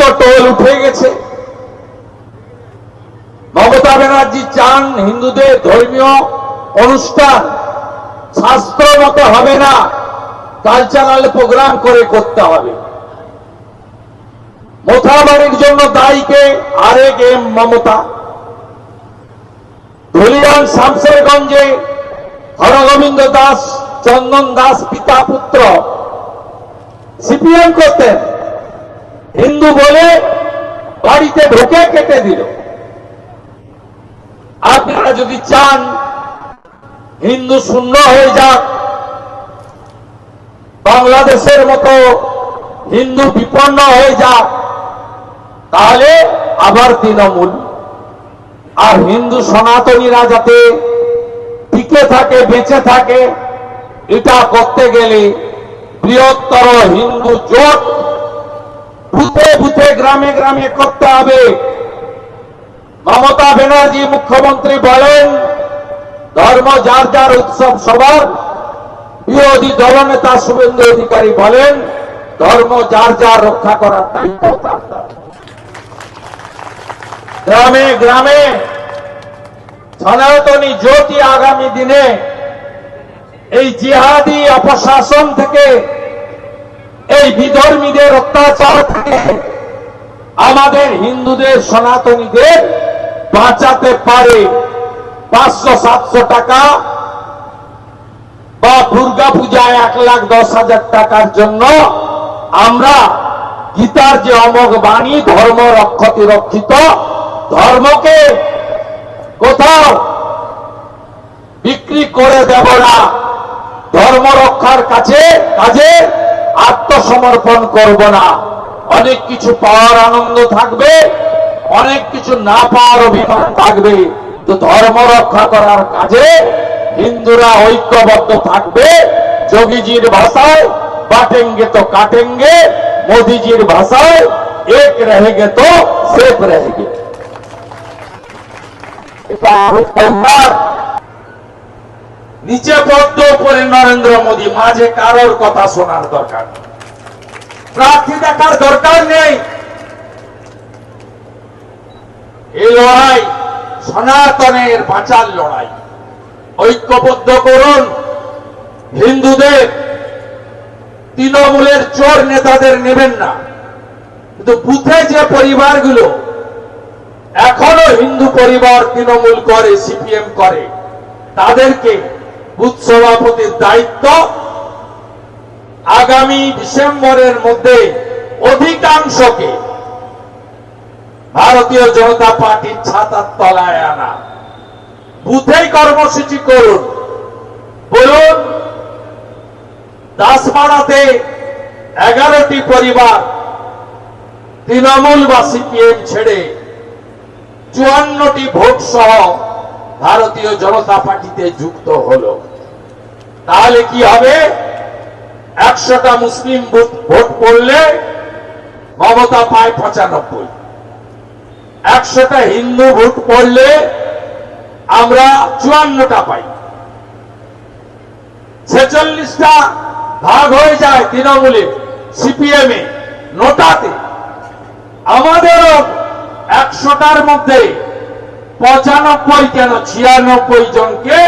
তো টোল উঠে গেছে। মমতা ব্যানার্জি চান হিন্দুদের ধর্মীয় অনুষ্ঠান। শাস্ত্র মতো হবে না। কালচারাল প্রোগ্রাম করে করতে হবে। মোথাবাড়ির জন্য দায়ীকে আরেক এম মমতা। ধুলিয়ান শামসেরগঞ্জে হরগোবিন্দ দাস, চন্দন দাস পিতা পুত্র। সিপিএম করতেন। হিন্দু বলে বাড়িতে ঢুকে কেটে দিল। আপনারা যদি চান হিন্দু শূন্য হয়ে যাক, বাংলাদেশের মতো হিন্দু বিপন্ন হয়ে যাক, তাহলে আবার তৃণমূল। আর হিন্দু সনাতনীরা যাতে টিকে থাকে, বেঁচে থাকে, এটা করতে গেলে বৃহত্তর হিন্দু জোট বুথে বুথে গ্রামে গ্রামে করতে হবে মমতা ব্যানার্জি মুখ্যমন্ত্রী বলেন, ধর্ম যার যার উৎসব সবার বিরোধী দলনেতা শুভেন্দু অধিকারী বলেন, ধর্ম যার যার রক্ষা করার দায়িত্ব। গ্রামে গ্রামে সনাতনী জ্যোতি আগামী দিনে এই জিহাদি অপশাসন থেকে এই বিধর্মীদের অত্যাচার থেকে আমাদের হিন্দুদের, সনাতনীদের বাঁচাতে পারে পাঁচশো, সাতশো টাকা বা দুর্গা পূজায় এক লাখ, দশ হাজার টাকার জন্য আমরা গীতার যে অমোঘ বাণী, ধর্ম রক্ষতি রক্ষিত, ধর্মকে কোথাও বিক্রি করে দেব না। ধর্ম রক্ষার কাছে, কাজে আত্মসমর্পণ করব না। অনেক কিছু পাওয়ার আনন্দ থাকবে, অনেক কিছু না পাওয়ার অভিমান থাকবে। তো ধর্ম রক্ষা করার কাজে হিন্দুরা ঐক্যবদ্ধ থাকবে। যোগীজির ভাষায়, বাটেঙ্গে তো কাটেঙ্গে, মোদিজির ভাষায়, এক রহেগে তো সেফ রহেগে। নিচে পদ্ম, উপরে নরেন্দ্র মোদী, মাঝে কারোর কথা শোনার দরকার প্রার্থী দেখার দরকার নেই। এই লড়াই সনাতনের বাঁচার লড়াই। ঐক্যবদ্ধ করুন হিন্দুদের। তৃণমূলের চোর নেতাদের নেবেন না। কিন্তু বুথে যে পরিবারগুলো এখনও হিন্দু পরিবার তৃণমূল করে, সিপিএম করে, তাদেরকে বুথ সভাপতির দায়িত্ব আগামী ডিসেম্বরের মধ্যে অধিকাংশকে ভারতীয় জনতা পার্টির ছাতার তলায় আনা। বুথেই কর্মসূচি করুন। বলুন, দাসপাড়াতে এগারোটি পরিবার তৃণমূল বা সিপিএম ছেড়ে চুয়ান্নটি ভোট সহ ভারতীয় জনতা পার্টিতে যুক্ত হলো। তাহলে কি হবে? একশোটা মুসলিম ভোট পড়লে মমতা পায় পঁচানব্বই। একশোটা হিন্দু ভোট পড়লে আমরা চুয়ান্নটা পাই। ছেচল্লিশটা ভাগ হয়ে যায় তৃণমূলে, সিপিএম এ নোটাতে। আমাদেরও একশোটার মধ্যে পঁচানব্বই কেন ছিয়ানব্বই জনকে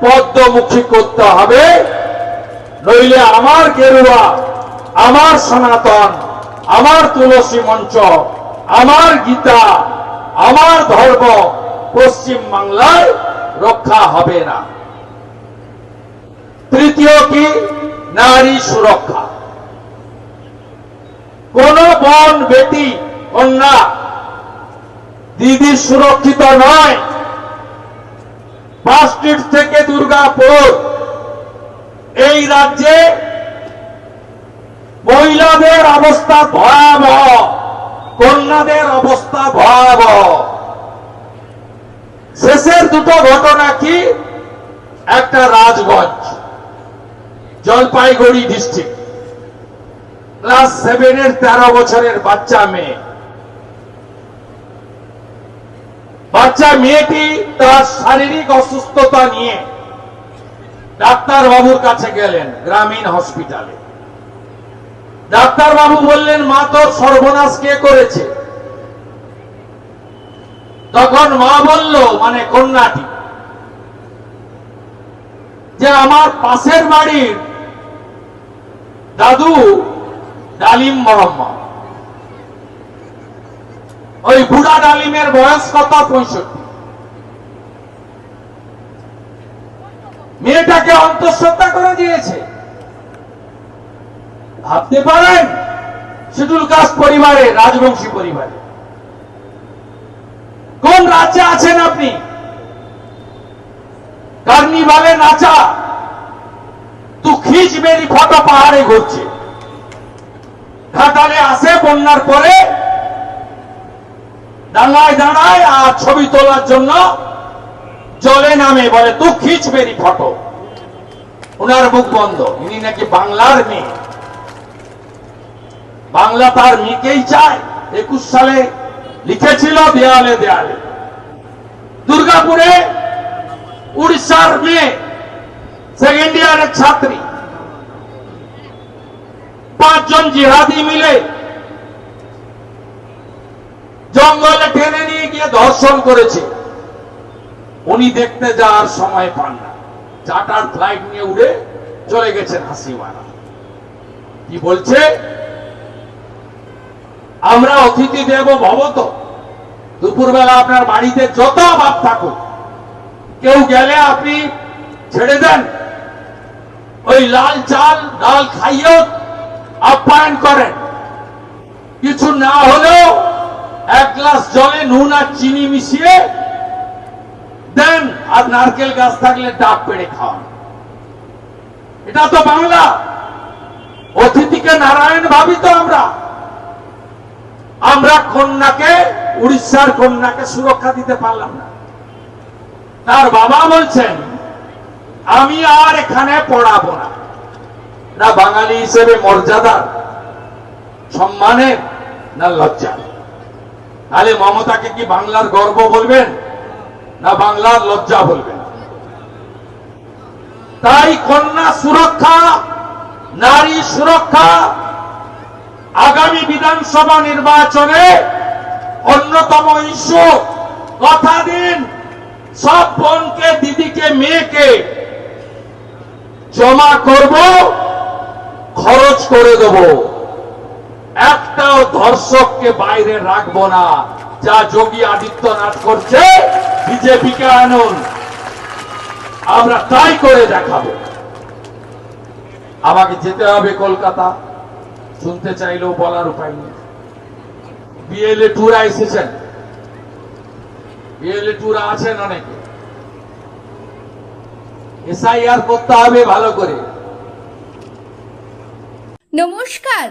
পদ্মমুখী করতে হবে। নইলে আমার গেরুয়া, আমার সনাতন, আমার তুলসী মঞ্চ, আমার গীতা, আমার ধর্ম পশ্চিম বাংলায় রক্ষা হবে না। তৃতীয় কি? নারী সুরক্ষা। কোন বোন, বেটি, কন্যা দিদি সুরক্ষিত নয়। স্ট্রিট থেকে দুর্গাপুর। এই রাজ্যে মহিলাদের অবস্থা ভয়াবহ, কন্যাদের অবস্থা ভয়াবহ। শেষের দুটো ঘটনা কি? একটা রাজগঞ্জ, জলপাইগুড়ি ডিস্ট্রিক্ট ক্লাস সেভেনের তেরো বছরের বাচ্চা মেয়ে। বাচ্চা মেয়েটি তার শারীরিক অসুস্থতা নিয়ে ডাক্তার বাবুর কাছে গেলেন গ্রামীণ হসপিটালে। ডাক্তার বাবু বললেন, মা, তোর সর্বনাশ কে করেছে? তখন মা বলল মানে কন্যাটি, যে আমার পাশের বাড়ির দাদু ডালিম মোহাম্মদ। ওই বুড়া ডালিমের বয়স কত? পঁয়ষট্টি। মেয়েটাকে অন্তঃসত্ত্বা করে দিয়েছে। ভাবতে পারেন শিডুল কাস্ট পরিবারে, রাজবংশী পরিবারে। কোন রাজ্যে আছেন আপনি? কার্নিভালে নাচা তু খিচ মেরি ফটো পাহাড়ে ঘুরছে। ঘাটালে আসে বন্যার পরে ডাঙায় দাঁড়ায়, আর ছবি তোলার জন্য জলে নামে, বলে তু খিচ ফটো। ওনার মুখ বন্ধ। ইনি নাকি বাংলার মেয়ে। বাংলা তার মেয়েকেই চায়। একুশ সালে লিখেছিল দেয়ালে দেয়ালে। দুর্গাপুরে উড়িষ্যার মেয়ে, সেকেন্ড ইয়ারের ছাত্রী। পাঁচজন জিহাদি মিলে জঙ্গলে টেনে নিয়ে গিয়ে ধর্ষণ করেছে। উনি দেখতে যাওয়ার সময় পান না। চার্টার ফ্লাইট নিয়ে উড়ে চলে গেছেন হাসিমারা কি বলছে? আমরা অতিথি দেব ভবত। দুপুরবেলা আপনার বাড়িতে যত ভাব থাকুক, কেউ গেলে আপনি ছেড়ে দেন। ওই লাল চাল, ডাল খাইয়েও আপ্যায়ন করেন। কিছু না হলেও এক গ্লাস জলে নুন আর চিনি মিশিয়ে দেন, আর নারকেল গাছ থাকলে ডাব পেড়ে খাওয়ান। এটা তো বাংলা। অতিথিকে নারায়ণ ভাবি তো আমরা। আমরা কন্যাকে, উড়িষ্যার কন্যাকে সুরক্ষা দিতে পারলাম না। তার বাবা বলছেন, আমি আর এখানে পড়াবো না। না বাঙালি হিসেবে মর্যাদা, সম্মানের, না লজ্জা। তাহলে মমতাকে কি বাংলার গর্ব বলবেন? না বাংলার লজ্জা বলবেন? তাই কন্যা সুরক্ষা, নারী সুরক্ষা আগামী বিধানসভা নির্বাচনে অন্যতম ইস্যু। কথা দিন, সব বোনকে, দিদিকে, মেয়েকে জমা করব, খরচ করে দেব। একটাও ধর্ষককে বাইরে রাখব না। যা যোগী আদিত্যনাথ করছে, বিজেপিকে আনুন। আমরা তাই করে দেখাবো। আমাকে যেতে হবে কলকাতা। শুনতে চাইলেও বলার উপায় নেই। বিএলএ টুরা এসেছেন। বিএলএ টুরা আছেন অনেকে। এসআইআর করতে হবে ভালো করে। নমস্কার